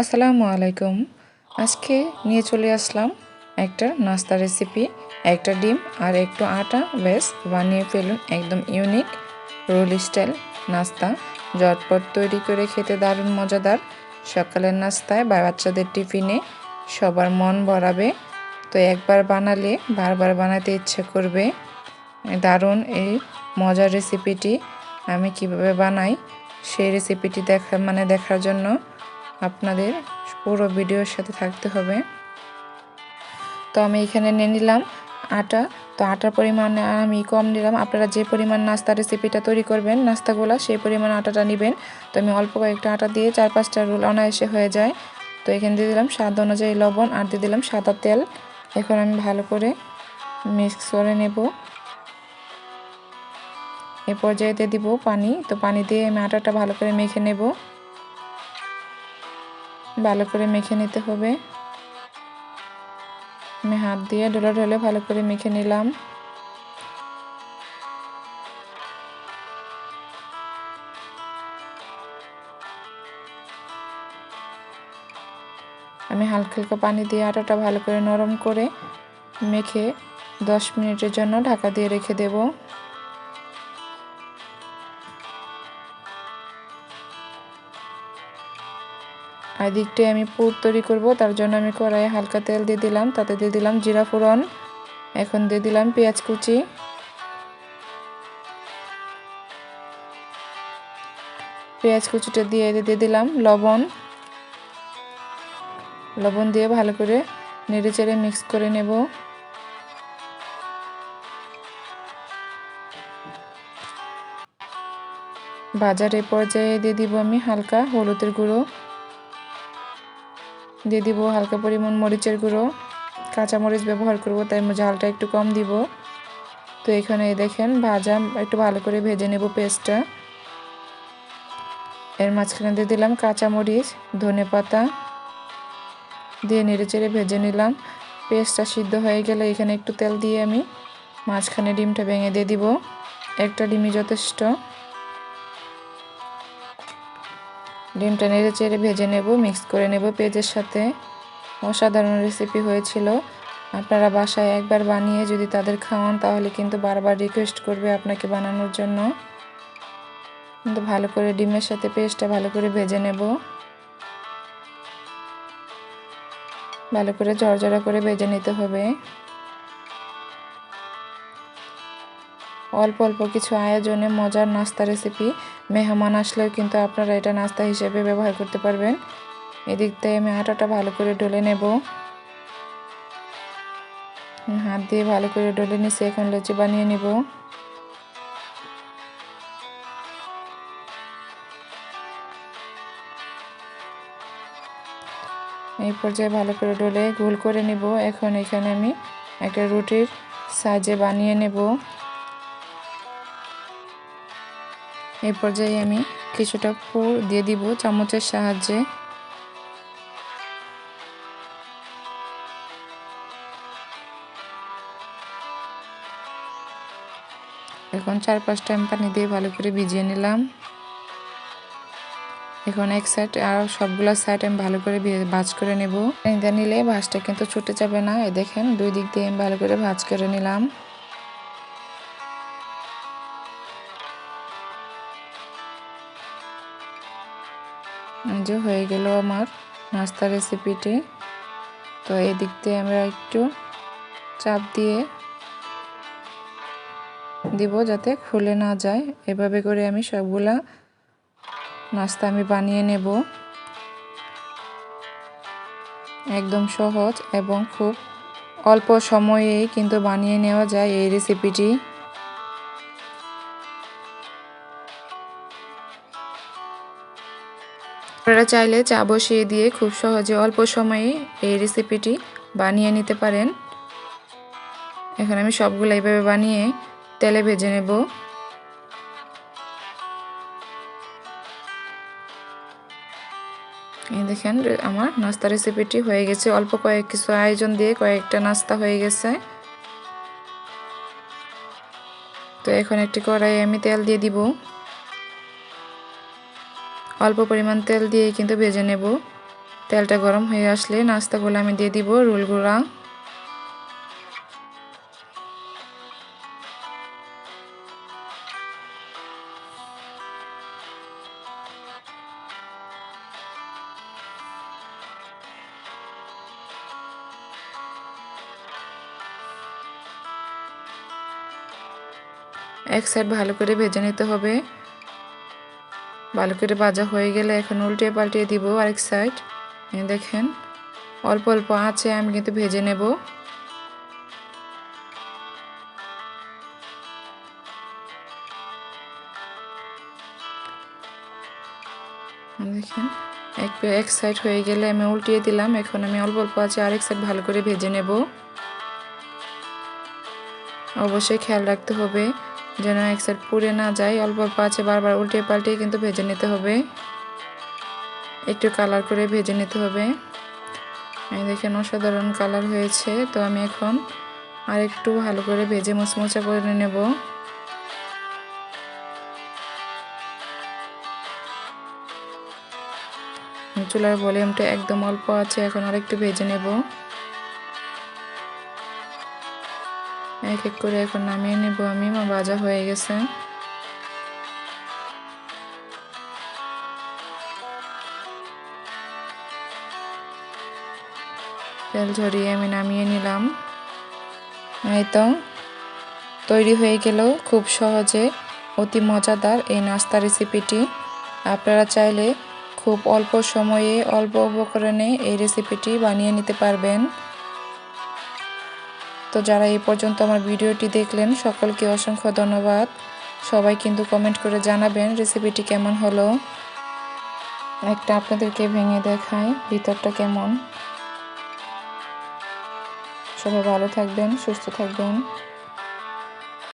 আসসালামু আলাইকুম। আজকে নিয়ে চলে আসলাম একটা নাস্তা রেসিপি একটা ডিম আর একটু আটা। বেশ বানিয়ে ফেলুন একদম ইউনিক রোল স্টাইল নাস্তা। জটপট তৈরি করে খেতে দারুণ মজাদার। সকালের নাস্তায় বা বাচ্চাদের টিফিনে সবার মন ভরাবে। তো একবার বানালে বারবার বানাতে ইচ্ছে করবে। দারুণ এই মজার রেসিপিটি আমি কীভাবে বানাই সেই রেসিপিটি দেখা মানে দেখার জন্য আপনাদের পুরো ভিডিওর সাথে থাকতে হবে। তো আমি এখানে নিয়ে নিলাম আটা। তো আটার পরিমাণ আমি কম নিলাম। আপনারা যে পরিমাণ নাস্তা রেসিপিটা তৈরি করবেন, নাস্তাগুলো, সেই পরিমাণ আটাটা নেবেন। তো আমি অল্প কয়েকটা আটা দিয়ে চার পাঁচটা রোল অনায়াসে হয়ে যায়। তো এখানে দিয়ে দিলাম স্বাদ অনুযায়ী লবণ আর দিয়ে দিলাম সাদা তেল। এখন আমি ভালো করে মিক্স করে নেব। এ পর্যায়ে দিয়ে দিব পানি। তো পানি দিয়ে আমি আটাটা ভালো করে মেখে নেব। ভালো করে মেখে নিতে হবে। আমি হাত দিয়ে ডোলা ঢলে ভালো করে মেখে নিলাম। আমি হালকা হালকা পানি দিয়ে আটাটা ভালো করে নরম করে মেখে দশ মিনিটের জন্য ঢাকা দিয়ে রেখে দেবো। দিকটায় আমি পুর তৈরি করব। তার জন্য আমি কড়াইয়ে হালকা তেল দিয়ে দিলাম। তাতে দিয়ে দিলাম জিরা ফোড়ন। এখন দিয়ে দিলাম পেঁয়াজ কুচি। পেঁয়াজ কুচিটা দিয়ে দিয়ে দিলাম লবণ। লবণ দিয়ে ভালো করে নেড়ে চেড়ে মিক্স করে নেব। বাজারে পর্যায়ে দিয়ে দিব আমি হালকা হলুদের গুঁড়ো। দিয়ে দিব হালকা পরিমাণ মরিচের গুঁড়ো কাঁচা মরিচ ব্যবহার করব, তাই ঝালটা একটু কম দিব। তো এখানে দেখেন ভাজা, একটু ভালো করে ভেজে নেব পেস্টটা। এর মাঝখানে দিয়ে দিলাম কাঁচা মরিচ ধনে পাতা দিয়ে নেড়ে চেড়ে ভেজে নিলাম। পেস্টটা সিদ্ধ হয়ে গেলে এখানে একটু তেল দিয়ে আমি মাঝখানে ডিমটা ভেঙে দিয়ে দিব। একটা ডিমই যথেষ্ট। ডিমটা নেড়ে চেড়ে ভেজে নেব, মিক্স করে নেব পেঁয়াজের সাথে। অসাধারণ রেসিপি হয়েছিল। আপনারা বাসায় একবার বানিয়ে যদি তাদের খাওয়ান, তাহলে কিন্তু বারবার রিকোয়েস্ট করবে আপনাকে বানানোর জন্য। কিন্তু ভালো করে ডিমের সাথে পেস্টটা ভালো করে ভেজে নেব। ভালো করে ঝরঝরা করে ভেজে নিতে হবে। অল্প অল্প কিছু আয়োজনে মজার নাস্তা রেসিপি মেহমান আসলেও কিন্তু আপনারা এটা নাস্তা হিসেবে ব্যবহার করতে পারবেন। এদিক থেকে আমি আটাটা ভালো করে ডলে নেব। হাত দিয়ে ভালো করে ডলে নিছি এখন লুচি বানিয়ে নেব। এই পর্যায়ে ভালো করে ডলে গোল করে নেব। এখন এখানে আমি একটা রুটির সাইজে বানিয়ে নেব। এই পর্যায়ে আমি কিছুটা পুর দিয়ে দিব চামচের সাহায্যে। এখন চার পাঁচটা আমি পানি দিয়ে ভালো করে ভিজিয়ে নিলাম। এখন এক সাইড আর সবগুলো সাইড আমি ভালো করে ভাজ করে নেব। নিলে ভাজটা কিন্তু ছুটে যাবে না। এই দেখেন দুই দিক দিয়ে আমি ভালো করে ভাজ করে নিলাম। যে হয়ে গেল আমার নাস্তা রেসিপিটি তো এদিক দিয়ে আমরা একটু চাপ দিয়ে দিব যাতে খুলে না যায়। এভাবে করে আমি সবগুলা নাস্তা আমি বানিয়ে নেব। একদম সহজ এবং খুব অল্প সময়েই কিন্তু বানিয়ে নেওয়া যায় এই রেসিপিটি আপনারা চাইলে চা বসিয়ে দিয়ে খুব সহজে অল্প সময়ে এই রেসিপিটি বানিয়ে নিতে পারেন। এখন আমি সবগুলো এইভাবে বানিয়ে তেলে ভেজে নেব। এই দেখেন আমার নাস্তা রেসিপিটি হয়ে গেছে। অল্প কয়েক কিছু আয়োজন দিয়ে কয়েকটা নাস্তা হয়ে গেছে। তো এখন একটি কড়াই আমি তেল দিয়ে দিব। অল্প পরিমাণ তেল দিয়ে কিন্তু ভেজে নেব। তেলটা গরম হয়ে আসলে নাস্তাগুলো আমি দিয়ে দিব রোলগুলা এক সাইড ভালো করে ভেজে নিতে হবে। ভালো করে ভাজা হয়ে গেলে এখন উল্টে পাল্টিয়ে দিব আরেক সাইড দেখেন, অল্প অল্প আছে আমি কিন্তু ভেজে নেব। দেখেন, এক এক সাইড হয়ে গেলে আমি উল্টিয়ে দিলাম। এখন আমি অল্প অল্প আছে আরেক সাইড ভালো করে ভেজে নেব। অবশ্যই খেয়াল রাখতে হবে। যেন এক সাইড পুড়ে না যায়, অল্প অল্প আছে, বারবার উল্টে পাল্টে কিন্তু ভেজে নিতে হবে। একটু কালার করে ভেজে নিতে হবে। দেখেন অসাধারণ কালার হয়েছে, তো আমি এখন আর একটু ভালো করে ভেজে মুচমুচা করে নেব। চুলার ভলিউমটা একদম অল্প আছে, এখন আরেকটু ভেজে নেব। এক এক করে এখন নামিয়ে নেব আমি। আমার ভাজা হয়ে গেছে। তেল ঝরিয়ে আমি নামিয়ে নিলাম। তো, তৈরি হয়ে গেল খুব সহজে, অতি মজাদার এই নাস্তা রেসিপিটি আপনারা চাইলে খুব অল্প সময়ে, অল্প উপকরণে এই রেসিপিটি বানিয়ে নিতে পারবেন। তো যারা এই পর্যন্ত আমার ভিডিওটি দেখলেন, সকলকে অসংখ্য ধন্যবাদ। সবাই কিন্তু কমেন্ট করে জানাবেন রেসিপিটি কেমন হলো। একটা আপনাদেরকে ভেঙে দেখায় ভিতরটা কেমন। সবাই ভালো থাকবেন, সুস্থ থাকবেন।